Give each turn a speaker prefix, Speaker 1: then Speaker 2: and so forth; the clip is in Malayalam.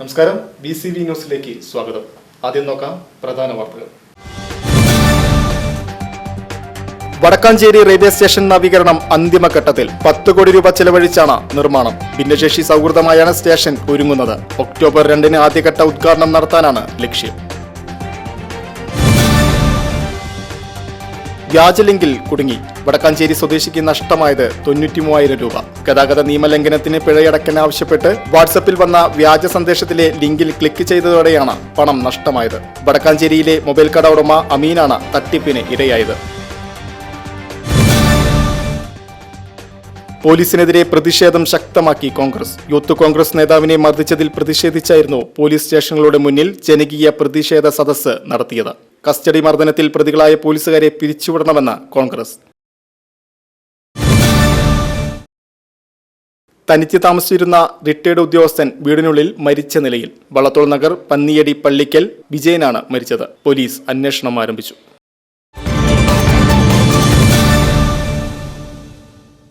Speaker 1: നമസ്കാരം. ബി സി വി ന്യൂസിലേക്ക് സ്വാഗതം. ആദ്യം നോക്കാം പ്രധാന വാർത്തകൾ. വടക്കാഞ്ചേരി റെയിൽവേ സ്റ്റേഷൻ നവീകരണം അന്തിമഘട്ടത്തിൽ പത്ത് കോടി രൂപ ചെലവഴിച്ചാണ് നിർമ്മാണം. ഭിന്നശേഷി സൗഹൃദമായാണ് സ്റ്റേഷൻ ഒരുങ്ങുന്നത്. ഒക്ടോബർ രണ്ടിന് ആദ്യഘട്ട ഉദ്ഘാടനം നടത്താനാണ് ലക്ഷ്യം. വ്യാജലിങ്കിൽ കുടുങ്ങി. വടക്കാഞ്ചേരി സ്വദേശിക്ക് നഷ്ടമായത് തൊണ്ണൂറ്റി മൂവായിരം രൂപ. ഗതാഗത നിയമലംഘനത്തിന് പിഴയടക്കാൻ ആവശ്യപ്പെട്ട് വാട്സപ്പിൽ വന്ന വ്യാജ സന്ദേശത്തിലെ ലിങ്കിൽ ക്ലിക്ക് ചെയ്തതോടെയാണ് പണം നഷ്ടമായത്. വടക്കാഞ്ചേരിയിലെ മൊബൈൽ കട ഉടമ അമീനാണ് തട്ടിപ്പിന് ഇരയായത്. പോലീസിനെതിരെ പ്രതിഷേധം ശക്തമാക്കി കോൺഗ്രസ്. യൂത്ത് കോൺഗ്രസ് നേതാവിനെ മർദ്ദിച്ചതിൽ പ്രതിഷേധിച്ചായിരുന്നു പോലീസ് സ്റ്റേഷനുകളുടെ മുന്നിൽ ജനകീയ പ്രതിഷേധ സദസ്സ് നടത്തിയത്. കസ്റ്റഡി മർദ്ദനത്തിൽ പ്രതികളായ പോലീസുകാരെ പിരിച്ചുവിടണമെന്ന് കോൺഗ്രസ്. തനിച്ച് താമസിച്ചിരുന്ന റിട്ടയർഡ് ഉദ്യോഗസ്ഥൻ വീടിനുള്ളിൽ മരിച്ച നിലയിൽ. വള്ളത്തോൾ നഗർ പന്നിയടി പള്ളിക്കൽ വിജയനാണ് മരിച്ചത്. പോലീസ് അന്വേഷണം ആരംഭിച്ചു.